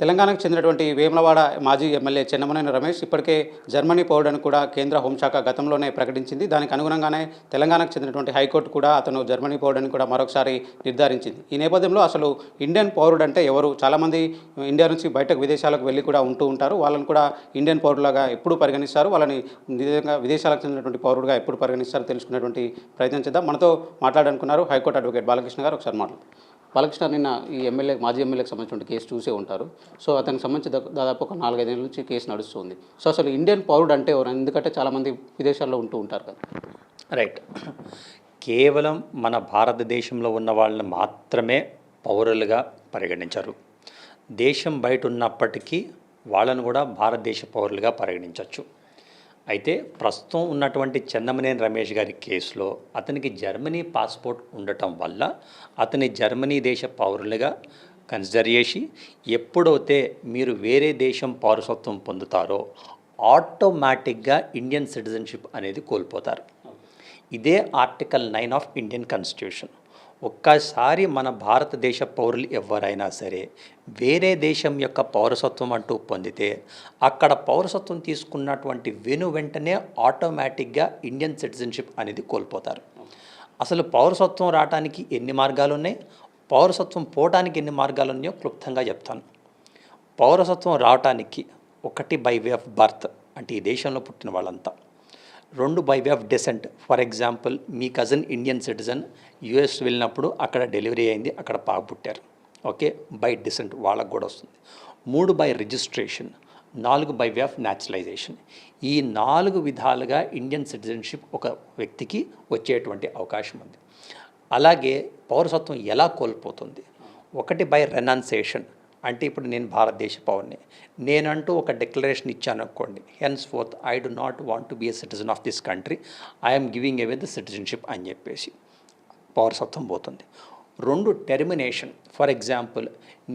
తెలంగాణకు చెందినటువంటి వేములవాడ మాజీ ఎమ్మెల్యే చెన్నమనేని రమేష్ ఇప్పటికే జర్మనీ పౌరుడని కూడా కేంద్ర హోంశాఖ గతంలోనే ప్రకటించింది. దానికి అనుగుణంగానే తెలంగాణకు చెందినటువంటి హైకోర్టు కూడా అతను జర్మనీ పౌరుడని కూడా మరొకసారి నిర్ధారించింది. ఈ నేపథ్యంలో అసలు ఇండియన్ పౌరుడు అంటే ఎవరు? చాలామంది ఇండియా నుంచి బయటకు విదేశాలకు వెళ్ళి కూడా ఉంటూ ఉంటారు. వాళ్ళని కూడా ఇండియన్ పౌరులుగా ఎప్పుడు పరిగణిస్తారు. వాళ్ళని నిజంగా విదేశాలకు చెందినటువంటి పౌరుడుగా ఎప్పుడు పరిగణిస్తారో తెలుసుకునేటువంటి ప్రయత్నం చేద్దాం. మనతో మాట్లాడాలనుకున్నారు హైకోర్టు అడ్వకేట్ బాలకృష్ణ గారు. ఒకసారి మాట్లాడు బాలకృష్ణ నిన్న ఈ ఎమ్మెల్యే మాజీ ఎమ్మెల్యేకి సంబంధించిన కేసు చూసే ఉంటారు. సో అతనికి సంబంధించి దాదాపు ఒక నాలుగైదేళ్ళ నుంచి కేసు నడుస్తుంది. సో అసలు ఇండియన్ పౌరుడు అంటే ఎవరు? ఎందుకంటే చాలామంది విదేశాల్లో ఉంటూ ఉంటారు కదా. రైట్. కేవలం మన భారతదేశంలో ఉన్న వాళ్ళని మాత్రమే పౌరులుగా పరిగణించరు. దేశం బయట ఉన్నప్పటికీ వాళ్ళను కూడా భారతదేశ పౌరులుగా పరిగణించవచ్చు అయితే ప్రస్తుతం ఉన్నటువంటి చెన్నమనేని రమేష్ గారి కేసులో అతనికి జర్మనీ పాస్పోర్ట్ ఉండటం వల్ల అతని జర్మనీ దేశ పౌరులుగా కన్సిడర్ చేసి ఎప్పుడైతే మీరు వేరే దేశం పౌరసత్వం పొందుతారో ఆటోమేటిక్గా ఇండియన్ సిటిజన్షిప్ అనేది కోల్పోతారు. ఇదే article nine of Indian constitution. ఒక్కసారి మన భారతదేశ పౌరులు ఎవరైనా సరే వేరే దేశం యొక్క పౌరసత్వం అంటూ పొందితే అక్కడ పౌరసత్వం తీసుకున్నటువంటి వెను వెంటనే ఆటోమేటిక్గా ఇండియన్ సిటిజన్షిప్ అనేది కోల్పోతారు. అసలు పౌరసత్వం రావడానికి ఎన్ని మార్గాలు ఉన్నాయి పౌరసత్వం పోవడానికి ఎన్ని మార్గాలు ఉన్నాయో క్లుప్తంగా చెప్తాను. పౌరసత్వం రావటానికి ఒకటి బై వే ఆఫ్ బర్త్ అంటే ఈ దేశంలో పుట్టిన వాళ్ళంతా. రెండు by way of descent for example me cousin Indian citizen US వెళ్ళినప్పుడు అక్కడ డెలివరీ అయింది అక్కడ పాప పుట్టారు. ఓకే బై డిసెంట్ వాళ్ళకు కూడా వస్తుంది. మూడు బై రిజిస్ట్రేషన్ నాలుగు బై వే ఆఫ్ న్యాచురలైజేషన్ ఈ నాలుగు విధాలుగా ఇండియన్ సిటిజన్షిప్ ఒక వ్యక్తికి వచ్చేటువంటి అవకాశం ఉంది. అలాగే పౌరసత్వం ఎలా కోల్పోతుంది? ఒకటి బై రెనౌన్సేషన్ అంటే ఇప్పుడు నేను భారతదేశ పౌరుని. నేనంటూ ఒక డిక్లరేషన్ ఇచ్చాను అనుకోండి. Henceforth I do not want to be a citizen of this country I'm giving away the citizenship అని చెప్పేసి పౌరసత్వం పోతుంది. రెండు టెర్మినేషన్ ఫర్ ఎగ్జాంపుల్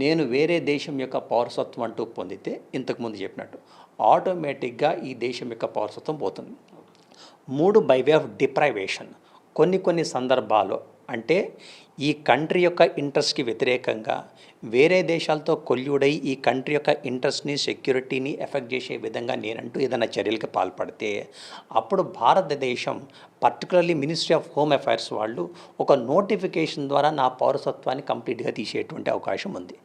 నేను వేరే దేశం యొక్క పౌరసత్వం అంటూ పొందితే ఇంతకుముందు చెప్పినట్టు ఆటోమేటిక్గా ఈ దేశం యొక్క పౌరసత్వం పోతుంది. మూడు బై వే ఆఫ్ డిప్రైవేషన్ కొన్ని కొన్ని సందర్భాలు అంటే ఈ కంట్రీ యొక్క ఇంట్రెస్ట్కి వ్యతిరేకంగా వేరే దేశాలతో కొల్యుడై ఈ కంట్రీ యొక్క ఇంట్రెస్ట్ని సెక్యూరిటీని ఎఫెక్ట్ చేసే విధంగా నేనంటూ ఏదైనా చర్యలకు పాల్పడితే అప్పుడు Bharatadesam particularly ministry of home affairs వాళ్ళు ఒక నోటిఫికేషన్ ద్వారా నా పౌరసత్వాన్ని కంప్లీట్గా తీసేటువంటి అవకాశం ఉంది.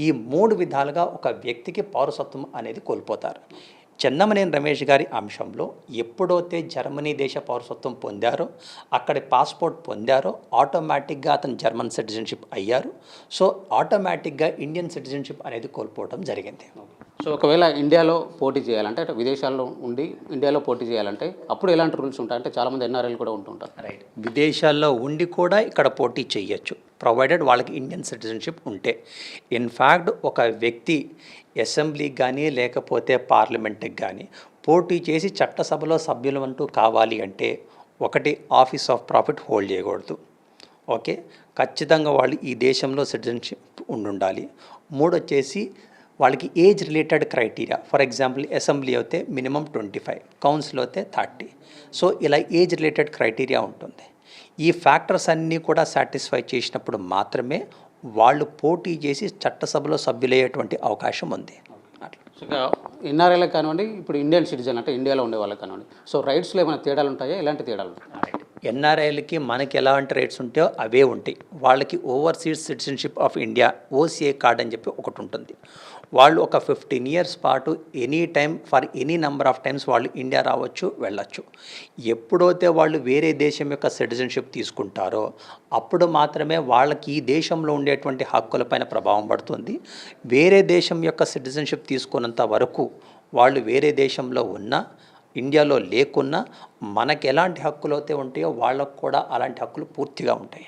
ఈ మూడు విధాలుగా ఒక వ్యక్తికి పౌరసత్వం అనేది కోల్పోతారు. చెన్నమనేని రమేష్ గారి అంశంలో ఎప్పుడైతే జర్మనీ దేశ పౌరసత్వం పొందారో అక్కడి పాస్పోర్ట్ పొందారో ఆటోమేటిక్గా అతను జర్మన్ సిటిజన్షిప్ అయ్యారు. సో ఆటోమేటిక్గా ఇండియన్ సిటిజన్షిప్ అనేది కోల్పోవడం జరిగింది. సో ఒకవేళ ఇండియాలో పోటీ చేయాలంటే అంటే విదేశాల్లో ఉండి ఇండియాలో పోటీ చేయాలంటే అప్పుడు ఎలాంటి రూల్స్ ఉంటాయి? అంటే చాలామంది ఎన్ఆర్ఐలు కూడా ఉంటుంటారు. రైట్ విదేశాల్లో ఉండి కూడా ఇక్కడ పోటీ చేయొచ్చు. ప్రొవైడెడ్ వాళ్ళకి ఇండియన్ సిటిజన్షిప్ ఉంటే. ఇన్ఫ్యాక్ట్ ఒక వ్యక్తి అసెంబ్లీకి కానీ లేకపోతే పార్లమెంట్కి కానీ పోటీ చేసి చట్టసభలో సభ్యులు అంటూ కావాలి అంటే ఒకటి ఆఫీస్ ఆఫ్ ప్రాఫిట్ హోల్డ్ చేయకూడదు. ఓకే ఖచ్చితంగా వాళ్ళు ఈ దేశంలో సిటిజన్షిప్ ఉండాలి మూడు వచ్చేసి వాళ్ళకి age related criteria for example assembly అయితే మినిమం ట్వంటీ ఫైవ్ కౌన్సిల్ అయితే థర్టీ సో ఇలా ఏజ్ రిలేటెడ్ క్రైటీరియా ఉంటుంది. ఈ ఫ్యాక్టర్స్ అన్నీ కూడా సాటిస్ఫై చేసినప్పుడు మాత్రమే వాళ్ళు పోటీ చేసి చట్టసభలో సభ్యులయ్యేటువంటి అవకాశం ఉంది. అట్లా ఎన్ఆర్ఐలకు కానివ్వండి ఇప్పుడు ఇండియన్ సిటిజన్ అంటే ఇండియాలో ఉండే వాళ్ళకి కానివ్వండి. సో రైట్స్లో ఏమైనా తేడాలు ఉంటాయా? ఎలాంటి తేడాలు ఉంటాయి? ఎన్ఆర్ఐలకి మనకి ఎలాంటి రేట్స్ ఉంటాయో అవే ఉంటాయి. వాళ్ళకి overseas citizenship of India OCA card అని చెప్పి ఒకటి ఉంటుంది. వాళ్ళు ఒక ఫిఫ్టీన్ ఇయర్స్ పాటు any time for any number of times వాళ్ళు ఇండియా రావచ్చు వెళ్ళచ్చు. ఎప్పుడైతే వాళ్ళు వేరే దేశం యొక్క సిటిజన్షిప్ తీసుకుంటారో అప్పుడు మాత్రమే వాళ్ళకి ఈ దేశంలో ఉండేటువంటి హక్కులపైన ప్రభావం పడుతుంది. వేరే దేశం యొక్క సిటిజన్షిప్ తీసుకున్నంత వరకు వాళ్ళు వేరే దేశంలో ఉన్నా ఇండియాలో లేకున్నా మనకి ఎలాంటి హక్కులు అయితే ఉంటాయో వాళ్ళకు కూడా అలాంటి హక్కులు పూర్తిగా ఉంటాయి.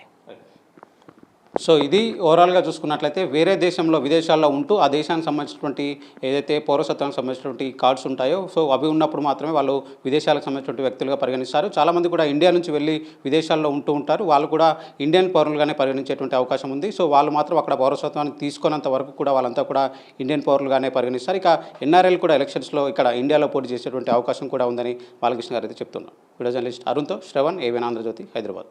సో ఇది ఓవరాల్గా చూసుకున్నట్లయితే వేరే దేశంలో విదేశాల్లో ఉంటూ ఆ దేశానికి సంబంధించినటువంటి ఏదైతే పౌరసత్వానికి సంబంధించినటువంటి కార్డ్స్ ఉంటాయో సో అవి ఉన్నప్పుడు మాత్రమే వాళ్ళు విదేశాలకు సంబంధించినటువంటి వ్యక్తులుగా పరిగణిస్తారు. చాలామంది కూడా ఇండియా నుంచి వెళ్ళి విదేశాల్లో ఉంటూ ఉంటారు. వాళ్ళు కూడా ఇండియన్ పౌరులుగానే పరిగణించేటువంటి అవకాశం ఉంది. సో వాళ్ళు మాత్రం అక్కడ పౌరసత్వాన్ని తీసుకున్నంత వరకు కూడా వాళ్ళంతా కూడా ఇండియన్ పౌరులుగానే పరిగణిస్తారు. ఇక ఎన్ఆర్ఎల్ కూడా ఎలక్షన్స్లో ఇక్కడ ఇండియాలో పోటీ చేసేటువంటి అవకాశం కూడా ఉందని బాలకృష్ణ గారు అయితే చెప్తున్నారు. వీడియో జర్నలిస్ట్ అరుణ్తో శ్రవణ్ ఏవెన్ ఆంధ్రజ్యోతి హైదరాబాద్.